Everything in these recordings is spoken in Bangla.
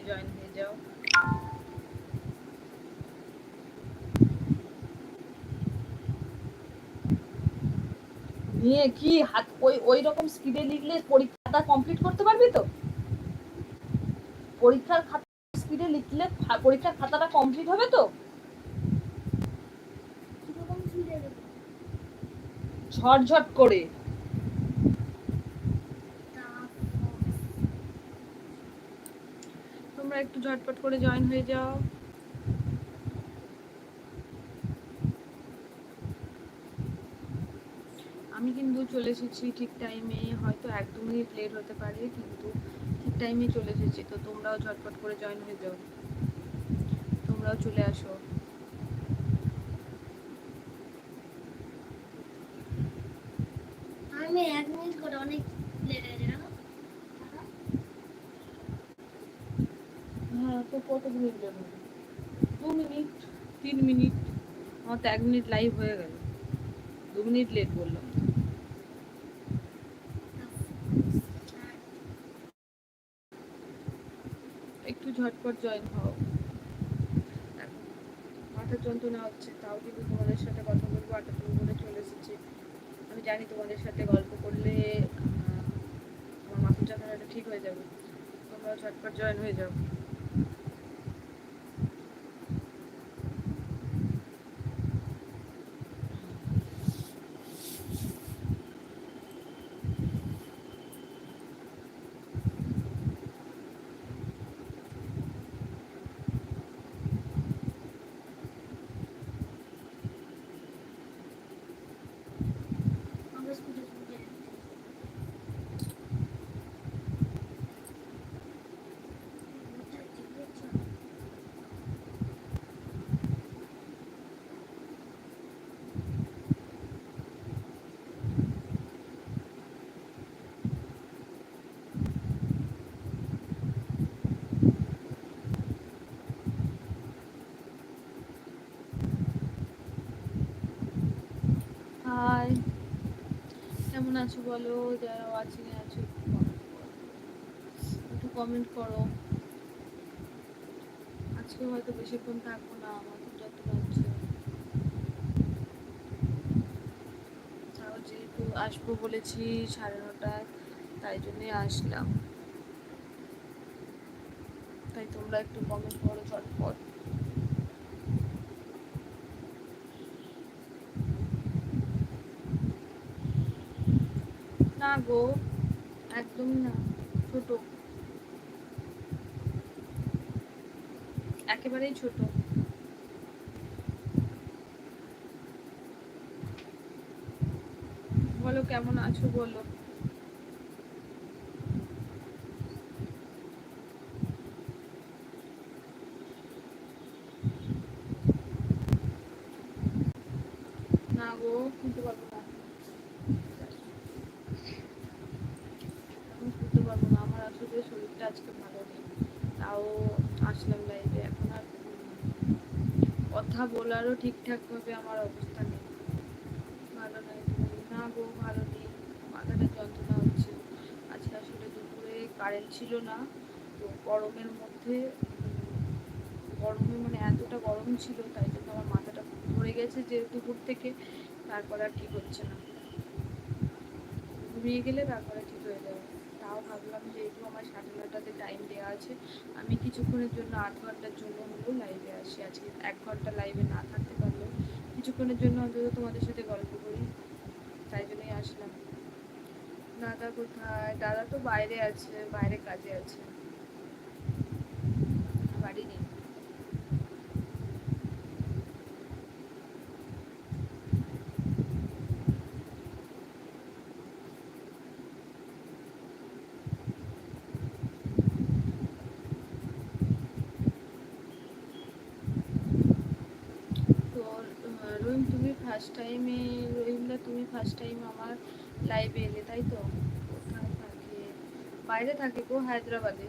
করে জয়েন হয়ে যাও। নিয়ে কি হাত ওই ওই রকম স্পিডে লিখলে পরীক্ষাটা কমপ্লিট করতে পারবি তো? পরীক্ষার খাতা স্পিডে লিখলে পরীক্ষার খাতাটা কমপ্লিট হবে তো? ঝটঝট করে তোমরা একটু ঝটপট করে জয়েন হয়ে যাও। আমি কিন্তু চলে এসেছি ঠিক টাইমে হয়তো এক দু মিনিট লেট হতে পারে, কিন্তু ঠিক টাইমে চলে এসেছি, তো তোমরাও ঝটপট করে জয়েন হয়ে যাও। তোমরাও চলে আসো। আমি এক মিনিট করে অনেক লেট হয়ে গেল হ্যাঁ তো কত মিনিট হবে দু মিনিট তিন মিনিট আমার তো এক মিনিট লাইভ হয়ে গেল। দু মিনিট লেট বললাম। একটু ঝটপট জয়েন হও। মাথার যন্ত্রণা হচ্ছে, তাও কিন্তু তোমাদের সাথে কথা বলব। আটাটুকু করে চলে এসেছি। আমি জানি তোমাদের সাথে গল্প করলে আমার মাথার যন্ত্রণাটা ঠিক হয়ে যাবে। তোমরাও ঝটপট জয়েন হয়ে যাও। কেমন আছো বলো? যারা ওয়াচিং এ আছো, একটু কমেন্ট করো। আজকে হয়তো বেশিক্ষণ থাকব না, আমার যত হচ্ছে তাও যেহেতু আসব বলেছি সাড়ে নটায়, তাই জন্যই আসলাম। তাই তোমরা একটু কমেন্ট করো চটপট না গো একদমই না, ছোট। একেবারেই ছোট। বলো কেমন আছো বলো। না গো খুলতে পারব না আমি খুলতে পারব না আমার আসলে শরীরটা আজকে ভালো নেই। তাও আসলাম লাইভে এখন আর কথা বলারও ঠিকঠাক ভাবে আমার অবস্থা নেই। ভালো নাই, না গো, ভালো নেই। মাথাটা যন্ত্রণা হচ্ছে। আজকে আসলে দুপুরে কারেন্ট ছিল না, তো গরমের মধ্যে, গরমে মানে এতটা গরম ছিল, তাই জন্য আমার মাথাটা ধরে গেছে যে দুপুর থেকে, তারপর আর ঠিক হচ্ছে না। ঘুমিয়ে গেলে তারপরে ঠিক ভাবলাম যেহেতু আমার সাড়ে টাইম দেওয়া আছে। আমি কিছুক্ষণের জন্য আট ঘণ্টার জন্য হলেও লাইভে আসি। আজকে এক ঘণ্টা লাইভে না থাকতে পারলেও কিছুক্ষণের জন্য অন্তত তোমাদের সাথে গল্প করি। তাই জন্যই আসলাম। দাদা কোথায়? দাদা তো বাইরে আছে, বাইরে কাজে আছে বাড়ি নেই তো আহ, রহিম তুমি ফার্স্ট টাইমে রহিমদা তুমি ফার্স্ট টাইম আমার লাইভে এলে তাই তো কোথায় থাকে বাইরে থাকে গো হায়দ্রাবাদে।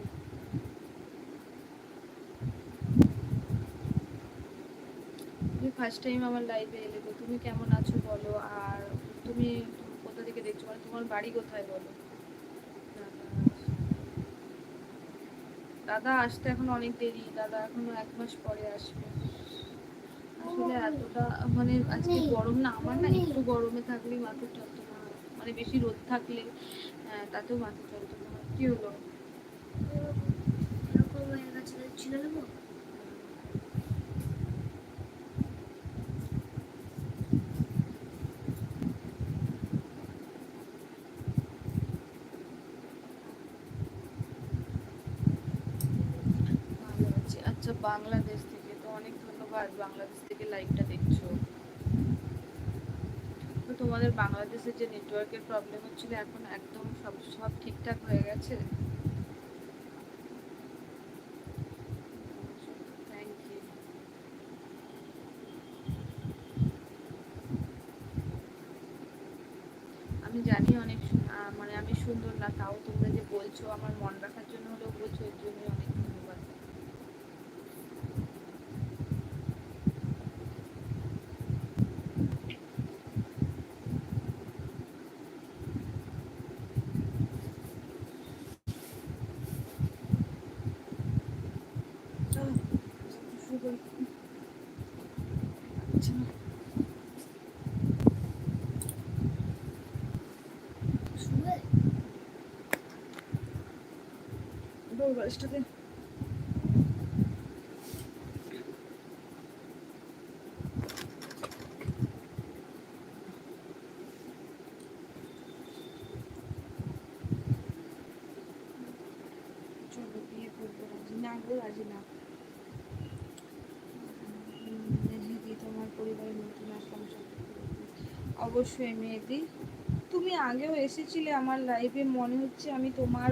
তুমি ফার্স্ট টাইম আমার লাইভে এলে তো তুমি কেমন আছো বলো? আর তুমি কোথা থেকে দেখছ? মানে তোমার বাড়ি কোথায় বলো? দাদা আসতে এখন অনেক দেরি। দাদা এখনও এক মাস পরে আসবে। আসলে এতটা মানে আজকে গরম না আমার না একটু গরমে থাকলেই মাথা হয়। মানে বেশি রোদ থাকলে আহ, তাতেও মাথা যন্ত্রণা হয়। কি হলো আচ্ছা বাংলাদেশ থেকে তো অনেক ধন্যবাদ। বাংলাদেশ থেকে লাইভটা দেখছ। তোমাদের বাংলাদেশের যে নেটওয়ার্কের প্রবলেম হচ্ছিল এখন একদম সব সব ঠিকঠাক হয়ে গেছে থ্যাংক ইউ আমি জানি অনেক সু- আহ, মানে আমি সুন্দর না তাও তোমরা যে বলছো আমার মন রাখার জন্য হলেও বলছো এর জন্য অনেক ধন্যবাদ আহ, সুগার আচ্ছা শুয়ে রাজি না তোমার পরিবারের অবশ্যই মেহেদি তুমি আগেও এসেছিলে আমার লাইফে মনে হচ্ছে আমি তোমার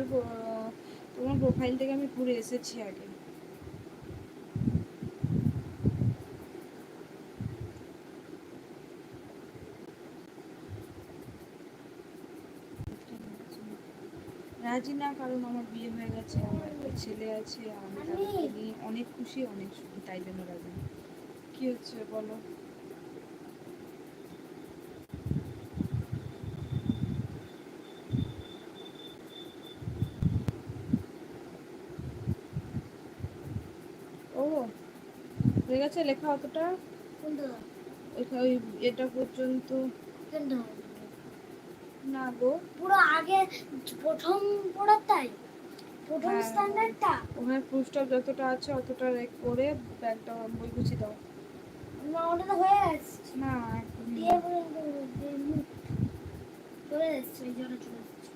তোমার প্রোফাইল থেকে আমি ঘুরে এসেছি আগে। রাজি না, কারণ আমার বিয়ে হয়ে গেছে, আমার একটা ছেলে আছে, আমি অনেক খুশি, অনেক সুখী, তাই জন্য রাজি কি হচ্ছে বলো ও হয়ে গেছে লেখা অতটা? ওই এটা পর্যন্ত? না গো। পুরো আগে প্রথম পড়াটাই প্রথম। স্ট্যান্ডার্ডটা ওখানে ফুলস্টপ যতটা আছে অতটা রেক করে ব্যাগটা বই গুছি দাও। না ওটা তো হয়ে গেছে না দিয়ে চলে এসছে এই জন্য চলে এসছে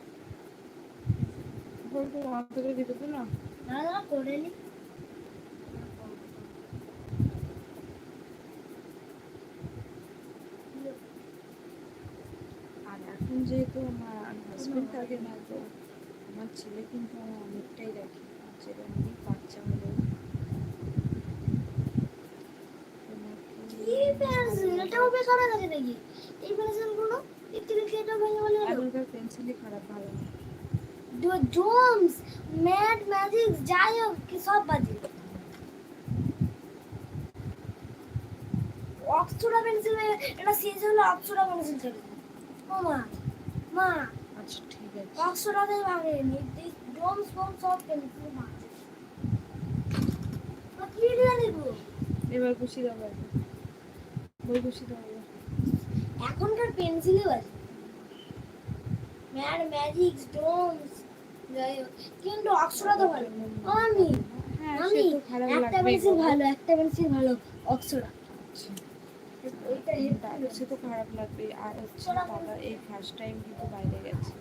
বলব আমার দিতে না না করে নি আর এখন যেহেতু আমার হাজবেন্ড থাকে না তো আমার ছেলে কিন্তু আমার অনেকটাই রাখি আমার ছেলে অনেক বাচ্চা হলো পেন্সিল এটা পেন্সিল হলো ও মা। মা। আচ্ছা ঠিক আছে। ভাঙেনি ডোমস সব পেন্সিল নিবো? এবার খুশি দাও। বই খুশি দাও এখনকার পেন্সিলই বাজে। ম্যাড ম্যাজিক ডোমস কিন্তু অক্সফোর্ডা তো ভালো। আমি হ্যাঁ আমি খারাপ একটা পেন্সিল ভালো একটা পেন্সিল ভালো আচ্ছা। সে তো খারাপ লাগবে। আর হচ্ছে দাদা এই ফার্স্ট টাইম কিন্তু বাইরে গেছে।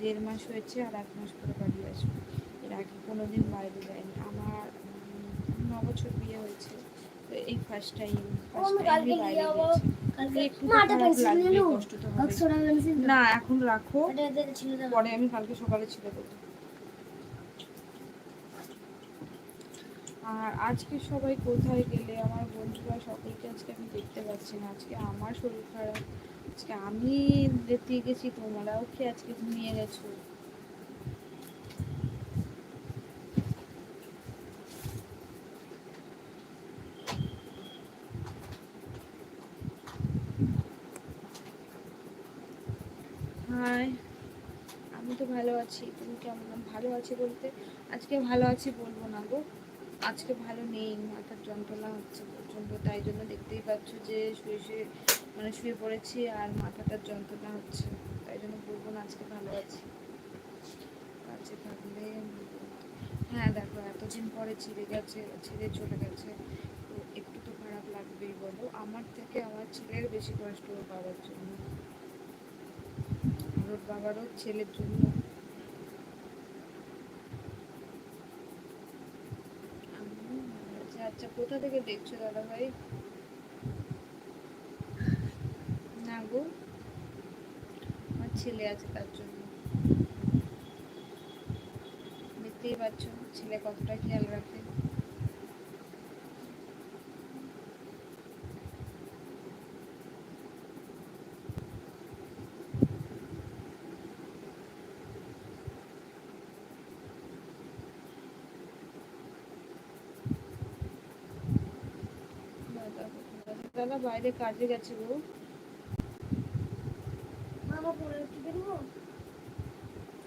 দেড় মাস হয়েছে আর এক মাস পরে বাড়ি আসবে। এর আগে কোনোদিন বাইরে যায়নি। আমার ন বছর বিয়ে হয়েছে। তো এই ফার্স্ট টাইম ফার্স্ট বাইরে গেছে। না। এখন রাখো। পরে আমি কালকে সকালে ছিল দেবো। আর আজকে সবাই কোথায় গেলে? আমার বন্ধুরা সকলকে আজকে আমি দেখতে পাচ্ছি না। আজকে আমার শরীর খারাপ। আজকে আমি দেখতে গেছি, তোমরাও কি আজকে ঘুমিয়ে গেছো? আমি তো ভালো আছি। তুমি কেমন? ভালো আছি বলতে? আজকে ভালো আছি বলব না গো। আজকে ভালো নেই, মাথার যন্ত্রণা হচ্ছে প্রচণ্ড, তাই জন্য দেখতেই পাচ্ছ যে শুয়ে শুয়ে মানে শুয়ে পড়েছি আর মাথাটার যন্ত্রণা হচ্ছে, তাই জন্য বলব না আজকে ভালো আছি। কাছে থাকলে হ্যাঁ দেখো, এতদিন পরে ছিঁড়ে গেছে, ছিঁড়ে চলে গেছে, তো একটু তো খারাপ লাগবেই বলো, আমার থেকে আমার ছেলের বেশি কষ্ট বাবার জন্য। বাবারও ছেলের জন্য আমিও ভালো আছি। আচ্ছা কোথা থেকে দেখছ দাদা ভাই? না গো, আমার ছেলে আছে তার জন্য। দেখতেই পাচ্ছ, ছেলে কতটা খেয়াল রাখে। দাদা বাইরে কাজে গেছে গো। মামা পরে উঠে বেরবো?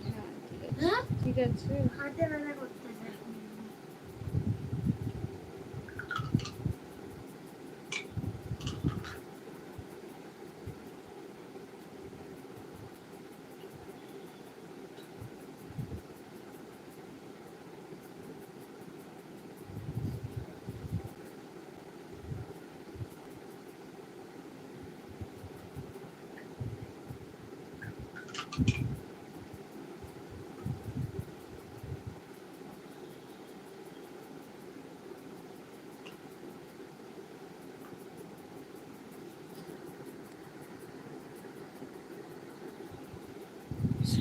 হ্যাঁ ঠিক আছে। হ্যাঁ? ঠিক আছে। হাতে রান্না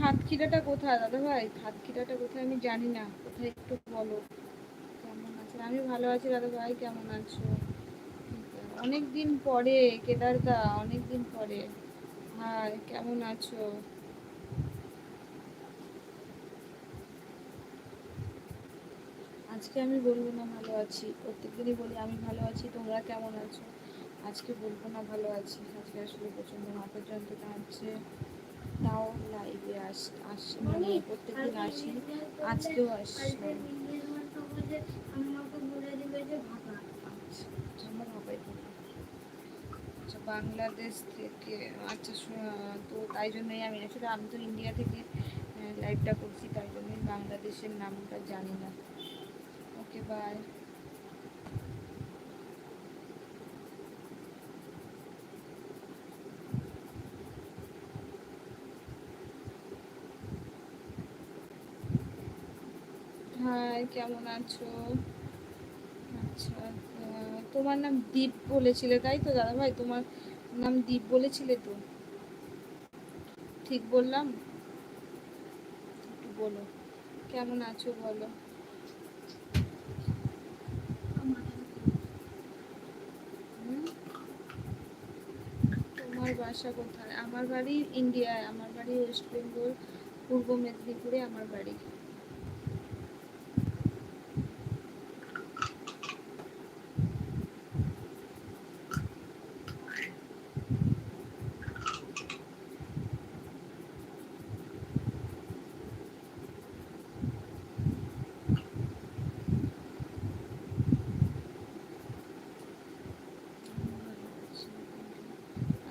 সাতক্ষীরাটা কোথায়? দাদা ভাই সাতক্ষীরাটা কোথায় আমি জানি না। কোথায় একটু বলো। কেমন আছেন আমি ভালো আছি, দাদা ভাই, কেমন আছো? অনেক দিন পরে, কেদারদা, অনেক দিন পরে। হাই কেমন আছো? আজকে আমি বলব না ভালো আছি। প্রত্যেকদিনই বলি, আমি ভালো আছি, তোমরা কেমন আছো? আজকে বলব না ভালো আছি। আজকে আসলে প্রচণ্ড মাথার যন্ত্রণা হচ্ছে। তাও লাইভে আস, আসি মানে প্রত্যেকদিন আসি। আজকেও থাকি। আচ্ছা বাংলাদেশ থেকে আচ্ছা তো তাই জন্যই আমি, আসলে আমি তো ইন্ডিয়া থেকে লাইভটা করছি, তাই জন্যই বাংলাদেশের নামটা জানি না। ওকে বাই হাই কেমন আছো? আচ্ছা তোমার নাম দীপ বলেছিলে, তাই তো দাদা ভাই তোমার নাম দীপ বলেছিলে তো? ঠিক বললাম? বলো, কেমন আছো বলো? তোমার বাসা কোথায়? আমার বাড়ি ইন্ডিয়ায়, আমার বাড়ি ওয়েস্ট বেঙ্গল, পূর্ব মেদিনীপুরে, আমার বাড়ি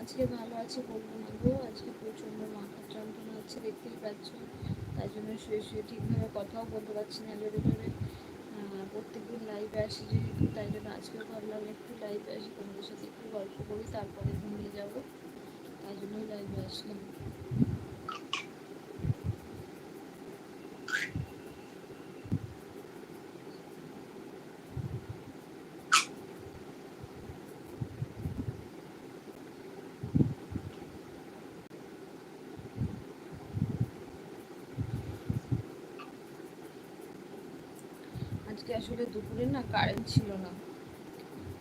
আজকে ভালো আছি বলব না গো আজকে প্রচণ্ড মাথার যন্ত্রণা হচ্ছে দেখতেই পাচ্ছ তাই জন্য শুয়ে শুয়ে ঠিকভাবে কথাও বলতে পারছি না। জোরে জোরে প্রত্যেকদিন লাইভে আসি যেহেতু, তাই জন্য আজকে ভাবলাম একটু লাইভে আসি, তোমাদের সাথে একটু গল্প করি, তারপরে ঘুমিয়ে যাব। তাই জন্যই লাইভে আসলাম আজকে আসলে দুপুরে না কারেন্ট ছিল না।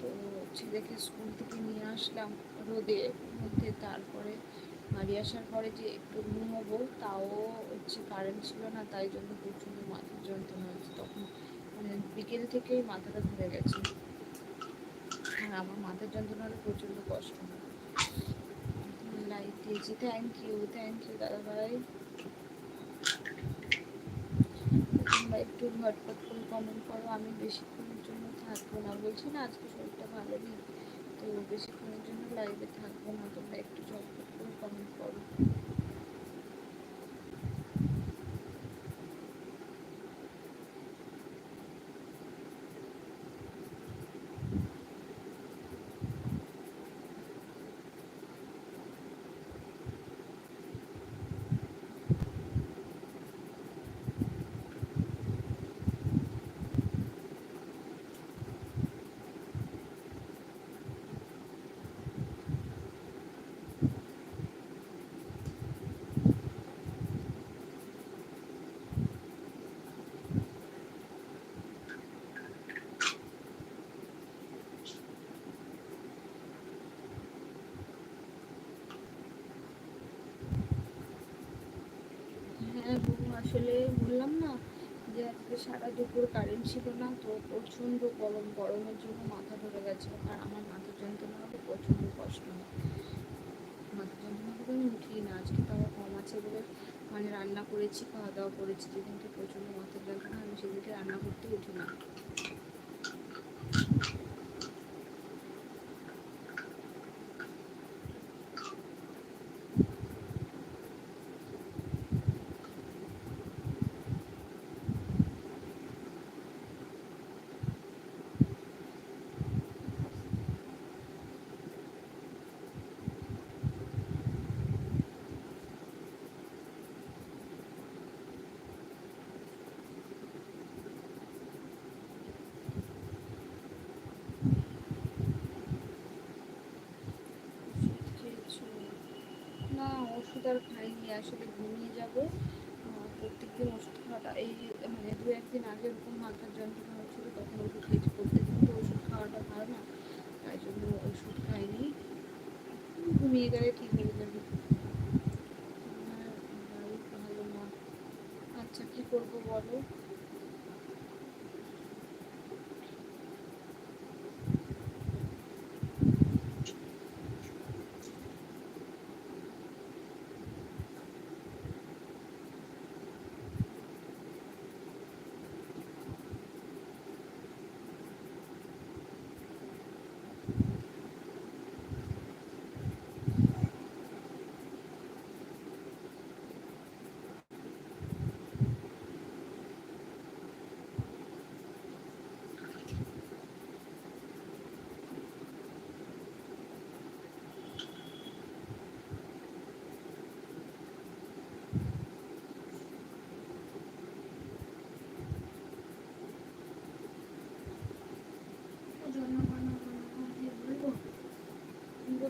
তো ছেলেকে স্কুল থেকে নিয়ে আসলাম রোদে মধ্যে তারপরে বাড়ি আসার পরে যে একটু ঘুমোবো তাও হচ্ছে কারেন্ট ছিল না, তাই জন্য প্রচণ্ড মাথার যন্ত্রণা হচ্ছে। তখন মানে বিকেল থেকেই মাথাটা ধরে গেছে। আর আমার মাথার যন্ত্রণার প্রচণ্ড কষ্ট। হয় লাইট দিয়েছি থ্যাংক ইউ থ্যাংক ইউ দাদা ভাই তোমরা একটু ঘটপট করে কমেন্ট করো। আমি বেশিক্ষণের জন্য থাকব না। বলছি না, আজকে শরীরটা ভালো নেই। তো বেশিক্ষণের জন্য লাইভে থাকব না। তোমরা একটু ঝটপট করে কমেন্ট করো হ্যাঁ বহু আসলে বললাম না যে আজকে সারা দুপুর কারেন্ট ছিল না, তো প্রচণ্ড গরম, গরমের জন্য মাথা ধরে গেছে আর আমার মাথা যন্ত্রণা হবে প্রচণ্ড কষ্ট। মাথা যন্ত্রণা হবে আমি উঠি না, আজকে তাও কম আছে বলে মানে রান্না করেছি, খাওয়া দাওয়া করেছি, যেদিনকে প্রচণ্ড মাথা যন্ত্রণা আমি সেদিনকে রান্না করতে উঠি না ওষুধ খেয়েছো? না ওষুধ আর আসলে ঘুমিয়ে যাব। প্রত্যেকদিন ওষুধ খাওয়াটা, এই মানে দু একদিন আগে এরকম মাথার যন্ত্রণা হচ্ছিল তখন ওষুধ খেয়েছি প্রত্যেকদিন, তো ওষুধ খাওয়াটা ভালো না, তাই জন্য ওষুধ খাইনি। ঘুমিয়ে গেলে ঠিক হয়ে যাবে আমার বাড়ি ভালো না আচ্ছা কি করব বলো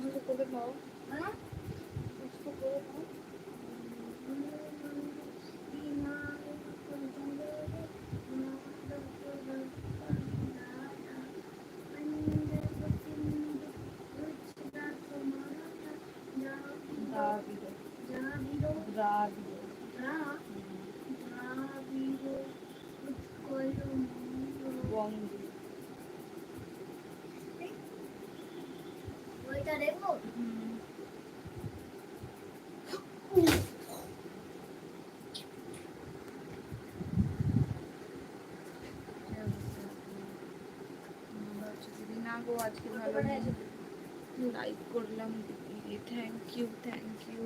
বুঝতে করে নাও হ্যাঁ? বুঝতে করে নাও দ্রাবিড় দ্রাবিড় বঙ্গ ওইটা দেখব হুম না গো, আজকে ভালো লাইক করলাম থ্যাংক ইউ থ্যাংক ইউ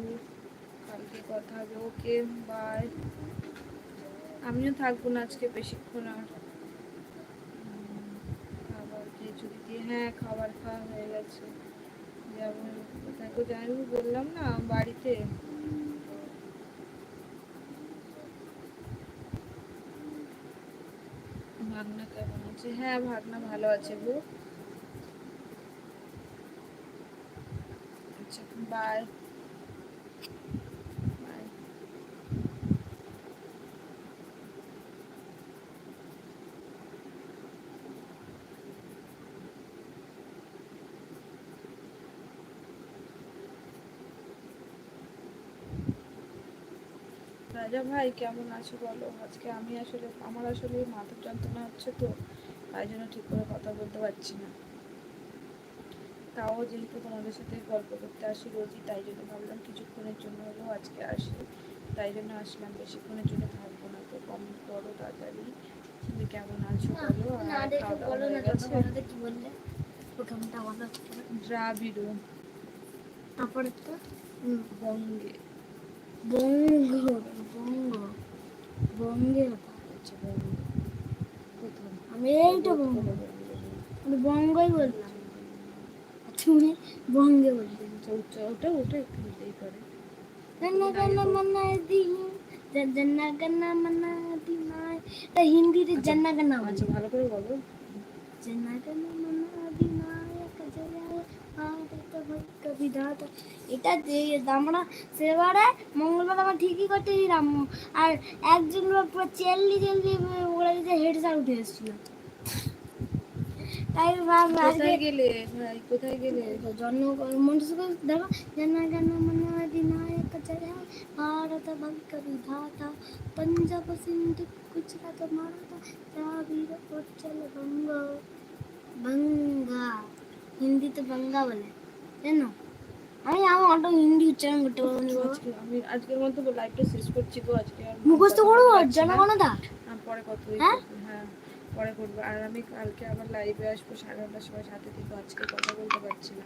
কালকে কথা হবে ওকে বাই আমিও থাকব না আজকে বেশিক্ষণ আর। খাবার খেয়েছো দিদি হ্যাঁ খাবার খাওয়া হয়ে গেছে। যেমন কোথায় জানি বললাম না, বাড়িতে। ভাগনা কেমন আছে? হ্যাঁ ভাগনা ভালো আছে গো আচ্ছা বাই রাজা ভাই, কেমন আছো বলো? আজকে আমি আসলে, আমার আসলে মাথার যন্ত্রণা হচ্ছে তো, তাই জন্য ঠিক করে কথা বলতে পারছি না। তাও যেহেতু তোমাদের সাথে গল্প করতে আসি রোজই তাই জন্য ভাবলাম কিছুক্ষণের জন্য হলেও আজকে আসি। তাই জন্য আসলাম বেশিক্ষণের জন্য থাকব না। তো কমেন্ট করো তাড়াতাড়ি। তুমি কেমন আছো বলো? প্রথমটা বলো। দ্রাবিড়। তারপরে তো? বঙ্গে। বঙ্গ বঙ্গ। আচ্ছা বঙ্গে। প্রথম। আমি এইটা বঙ্গ। আমি বঙ্গই বললাম। আচ্ছা, উচ্চ- ওটা ওটা একটু হতেই পারে দি জন্না গন্না হিন্দিতে জন্না গন্না আচ্ছা ভালো করে বলো। জন্না গন্না এটা যে আমরা সেবারে মঙ্গলবার আমরা ঠিকই করতে দিলাম আর একজন পুরো চেল্লি চেল্লি ওরা যে হেড উঠে এসেছিল। তাই আজকে কোথায় গেলে? ভাই কোথায় গেলে? জন্ম মন্ত্রী দেখো? জনগণ মনোধিনায়ক জয় ভারত ভক্ত বিধাতা পঞ্জাব সিন্ধু গুজরাট মারাঠা দ্রাবিড় উচ্চল বঙ্গ বঙ্গা। হিন্দিতে বঙ্গা বলে জানো? আমি আমার অত হিন্দি উচ্চারণ করতে পারব আজকে আমি আজকের মতো লাইভটা শেষ করছি গো। আজকে মুখস্থ করব? বলতে পারছি না। হ্যাঁ, পরে কত হ্যাঁ? পরে করব। আর আমি কালকে আবার লাইভে আসব সাড়ে নটার সময়, সাথে থেকে আজকে কথা বলতে পারছি না।